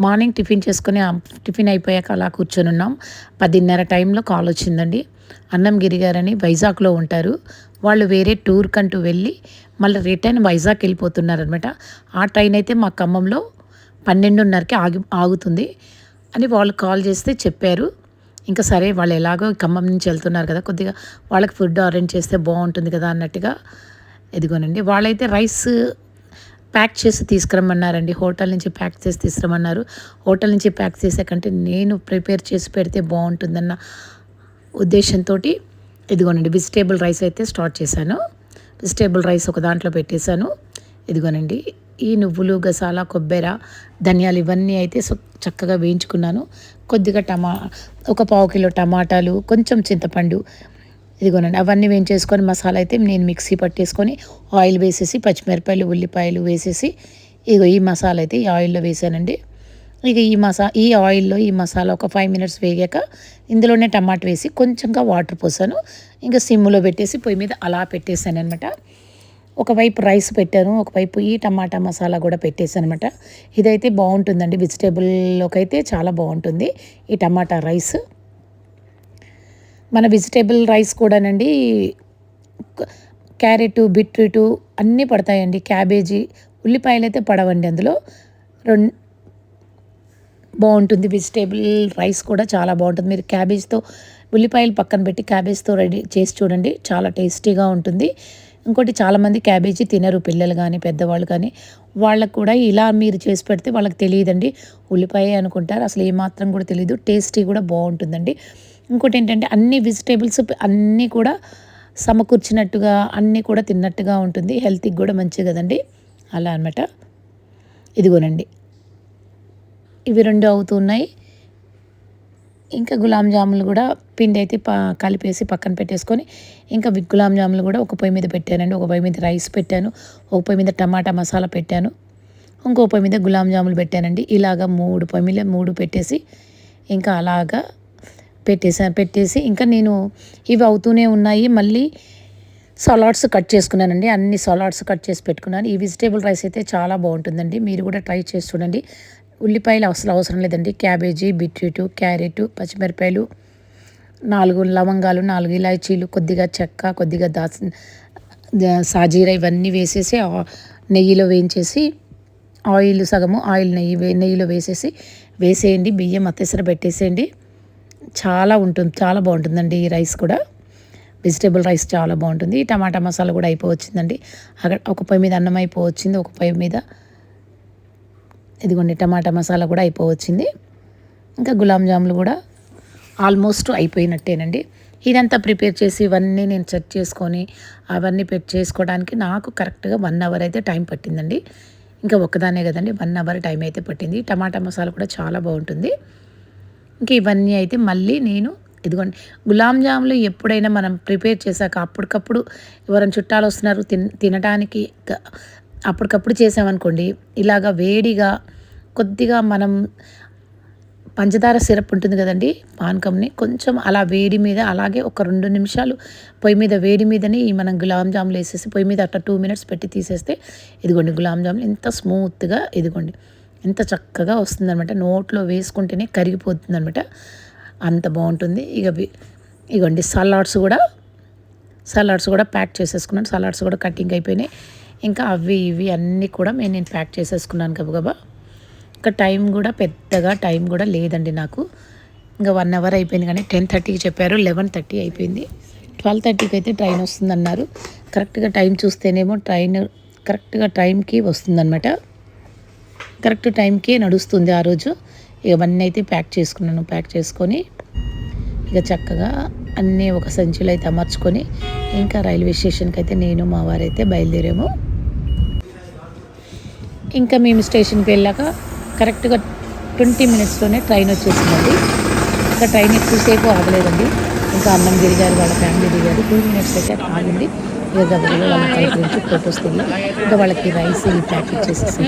Morning tiffin చేసుకుని tiffin అయిపోయాక అలా కూర్చొని ఉన్నాం. పదిన్నర టైంలో కాల్ వచ్చిందండి. అన్నం గిరిగారని వైజాగ్లో ఉంటారు. వాళ్ళు వేరే టూర్ కంటూ వెళ్ళి మళ్ళీ రిటర్న్ వైజాగ్ వెళ్ళిపోతున్నారనమాట ఆ ట్రైన్ అయితే మా ఖమ్మంలో పన్నెండున్నరకి ఆగి ఆగుతుంది అని వాళ్ళు కాల్ చేస్తే చెప్పారు. ఇంకా సరే వాళ్ళు ఎలాగో ఖమ్మం నుంచి వెళ్తున్నారు కదా కొద్దిగా వాళ్ళకి ఫుడ్ అరేంజ్ చేస్తే బాగుంటుంది కదా అన్నట్టుగా. ఇదిగోనండి వాళ్ళైతే రైస్ ప్యాక్ చేసి తీసుకురమ్మన్నారండి. హోటల్ నుంచి ప్యాక్ చేసి తీసుకురమ్మన్నారు. హోటల్ నుంచి ప్యాక్ చేసాకంటే నేను ప్రిపేర్ చేసి పెడితే బాగుంటుందన్న ఉద్దేశంతో ఇదిగోనండి వెజిటేబుల్ రైస్ అయితే స్టార్ట్ చేశాను. వెజిటేబుల్ రైస్ ఒక దాంట్లో పెట్టేశాను. ఇదిగోనండి ఈ నువ్వులు గసాల కొబ్బెర ధనియాలు ఇవన్నీ అయితే చక్కగా వేయించుకున్నాను. కొద్దిగా టమా ఒక పావు కిలో టమాటాలు కొంచెం చింతపండు ఇదిగోనండి అవన్నీ వేయించేసుకొని మసాలా అయితే నేను మిక్సీ పట్టేసుకొని ఆయిల్ వేసేసి పచ్చిమిరపాయలు ఉల్లిపాయలు వేసేసి ఇగో ఈ మసాలా అయితే ఈ ఆయిల్లో వేసానండి. ఇక ఈ మసా ఈ ఆయిల్లో ఈ మసాలా ఒక ఫైవ్ మినిట్స్ వేగాక ఇందులోనే టమాటా వేసి కొంచెంగా వాటర్ పోసాను. ఇంకా సిమ్లో పెట్టేసి పొయ్యి మీద అలా పెట్టేశాను అనమాట ఒకవైపు రైస్ పెట్టాను ఒకవైపు ఈ టమాటా మసాలా కూడా పెట్టేసాను అనమాట ఇదైతే బాగుంటుందండి వెజిటేబుల్లోకి అయితే చాలా బాగుంటుంది ఈ టమాటా రైస్. మన వెజిటేబుల్ రైస్ కూడానండి క్యారెట్ బీట్రూటు అన్నీ పడతాయండి. క్యాబేజీ ఉల్లిపాయలు అయితే పడవండి అందులో. రెండు బాగుంటుంది. వెజిటేబుల్ రైస్ కూడా చాలా బాగుంటుంది. మీరు క్యాబేజ్తో ఉల్లిపాయలు పక్కన పెట్టి క్యాబేజ్తో రెడీ చేసి చూడండి. చాలా టేస్టీగా ఉంటుంది. ఇంకోటి చాలామంది క్యాబేజీ తినరు పిల్లలు కానీ పెద్దవాళ్ళు కానీ వాళ్ళకు కూడా ఇలా మీరు చేసి పెడితే వాళ్ళకి తెలియదండి. ఉల్లిపాయ అనుకుంటారు. అసలు ఏమాత్రం కూడా తెలియదు టేస్టీ కూడా బాగుంటుందండి. ఇంకోటి ఏంటంటే అన్ని వెజిటేబుల్స్ అన్నీ కూడా సమకూర్చినట్టుగా అన్నీ కూడా తిన్నట్టుగా ఉంటుంది. హెల్త్కి కూడా మంచిది కదండి. అలా అనమాట ఇదిగోనండి. ఇవి రెండు అవుతున్నాయి ఇంకా గులాబ్ జాములు కూడా పిండి అయితే ప కలిపేసి పక్కన పెట్టేసుకొని ఇంకా గులాబ్ జాములు కూడా ఒక పొయ్యి మీద పెట్టానండి. ఒక పొయ్యి మీద రైస్ పెట్టాను. ఒక పొయ్యి మీద టమాటా మసాలా పెట్టాను. ఇంకో పొయ్యి మీద గులాబ్ జాములు పెట్టానండి. ఇలాగ మూడు పొయ్యి మీద మూడు పెట్టేసి ఇంకా అలాగా పెట్టేసాను పెట్టేసి ఇంకా నేను ఇవి అవుతూనే ఉన్నాయి. మళ్ళీ సలాడ్స్ కట్ చేసుకున్నానండి. అన్ని సలాడ్స్ కట్ చేసి పెట్టుకున్నాను. ఈ వెజిటేబుల్ రైస్ అయితే చాలా బాగుంటుందండి. మీరు కూడా ట్రై చేసి చూడండి. ఉల్లిపాయలు అసలు అవసరం లేదండి. క్యాబేజీ బీట్రూట్ క్యారెట్ పచ్చిమిరపాయలు నాలుగు లవంగాలు నాలుగు ఇలాచీలు కొద్దిగా చెక్క కొద్దిగా దాచి సాజీరా ఇవన్నీ వేసేసి నెయ్యిలో వేయించేసి ఆయిల్ సగము ఆయిల్ నెయ్యి నెయ్యిలో వేసేసి వేసేయండి. బియ్యం అత్తెసర పెట్టేసేయండి. చాలా ఉంటుంది చాలా బాగుంటుందండి ఈ రైస్ కూడా. వెజిటేబుల్ రైస్ చాలా బాగుంటుంది. టమాటా మసాలా కూడా అయిపోవచ్చిందండి. అక్కడ ఒక పొయ్యి మీద అన్నం అయిపోవచ్చింది ఒక పొయ్యి మీద ఇదిగోండి టమాటా మసాలా కూడా అయిపోవచ్చింది. ఇంకా గులాబ్ జాములు కూడా ఆల్మోస్ట్ అయిపోయినట్టేనండి. ఇదంతా ప్రిపేర్ చేసి ఇవన్నీ నేను సెట్ చేసుకొని అవన్నీ పెట్ చేసుకోవడానికి నాకు కరెక్ట్గా వన్ అవర్ అయితే టైం పట్టిందండి. ఇంకా ఒక్కదానే కదండి వన్ అవర్ టైం అయితే పట్టింది. టమాటా మసాలా కూడా చాలా బాగుంటుంది. ఇంకా ఇవన్నీ అయితే మళ్ళీ నేను ఇదిగోండి గులాబ్ జాములు ఎప్పుడైనా మనం ప్రిపేర్ చేశాక అప్పటికప్పుడు ఎవరైనా చుట్టాలు వస్తున్నారు తిన తినడానికి అప్పటికప్పుడు చేసామనుకోండి ఇలాగ వేడిగా కొద్దిగా మనం పంచదార సిరప్ ఉంటుంది కదండి పానకంని కొంచెం అలా వేడి మీద అలాగే ఒక రెండు నిమిషాలు పొయ్యి మీద వేడి మీదనే మనం గులాబ్ జాములు వేసేసి పొయ్యి మీద అట్లా టూ మినిట్స్ పెట్టి తీసేస్తే ఇదిగోండి గులాబ్ జాములు ఎంత స్మూత్గా ఇదిగోండి. ఎంత చక్కగా వస్తుందనమాట నోట్లో వేసుకుంటేనే కరిగిపోతుంది అనమాట అంత బాగుంటుంది. ఇక ఇగోండి సలాడ్స్ కూడా సలాడ్స్ కూడా ప్యాక్ చేసేసుకున్నాను. సలాడ్స్ కూడా కటింగ్ అయిపోయినాయి. ఇంకా అవి ఇవి అన్నీ కూడా మేము నేను ప్యాక్ చేసేసుకున్నాను గబగబా. ఇంకా టైం కూడా పెద్దగా టైం కూడా లేదండి నాకు. ఇంకా వన్ అవర్ అయిపోయింది కానీ టెన్ థర్టీకి చెప్పారు. లెవెన్ థర్టీ అయిపోయింది. ట్వెల్వ్ థర్టీకి అయితే ట్రైన్ వస్తుందన్నారు. కరెక్ట్గా టైం చూస్తేనేమో ట్రైన్ కరెక్ట్గా టైంకి వస్తుందన్నమాట. కరెక్ట్ టైంకి నడుస్తుంది ఆ రోజు. ఇవన్నీ అయితే ప్యాక్ చేసుకున్నాను ప్యాక్ చేసుకొని ఇక చక్కగా అన్నీ ఒక సంచులు అయితే అమర్చుకొని ఇంకా రైల్వే స్టేషన్కి అయితే నేను మా వారైతే బయలుదేరాము. ఇంకా మేము స్టేషన్కి వెళ్ళాక కరెక్ట్గా ట్వంటీ మినిట్స్లోనే ట్రైన్ వచ్చేసిందండి. ఇంకా ట్రైన్ ఎక్కువసేపు ఆగలేదండి. ఇంకా అన్నం తిరిగారు వాళ్ళ ఫ్యామిలీ దిగారు టూ మినిట్స్ అయితే ఆగింది ఇక గబగబా వాళ్ళ గురించి ఫొటోస్ దిగి ఇంకా వాళ్ళకి రైస్ ప్యాక్ ఇచ్చేసేసి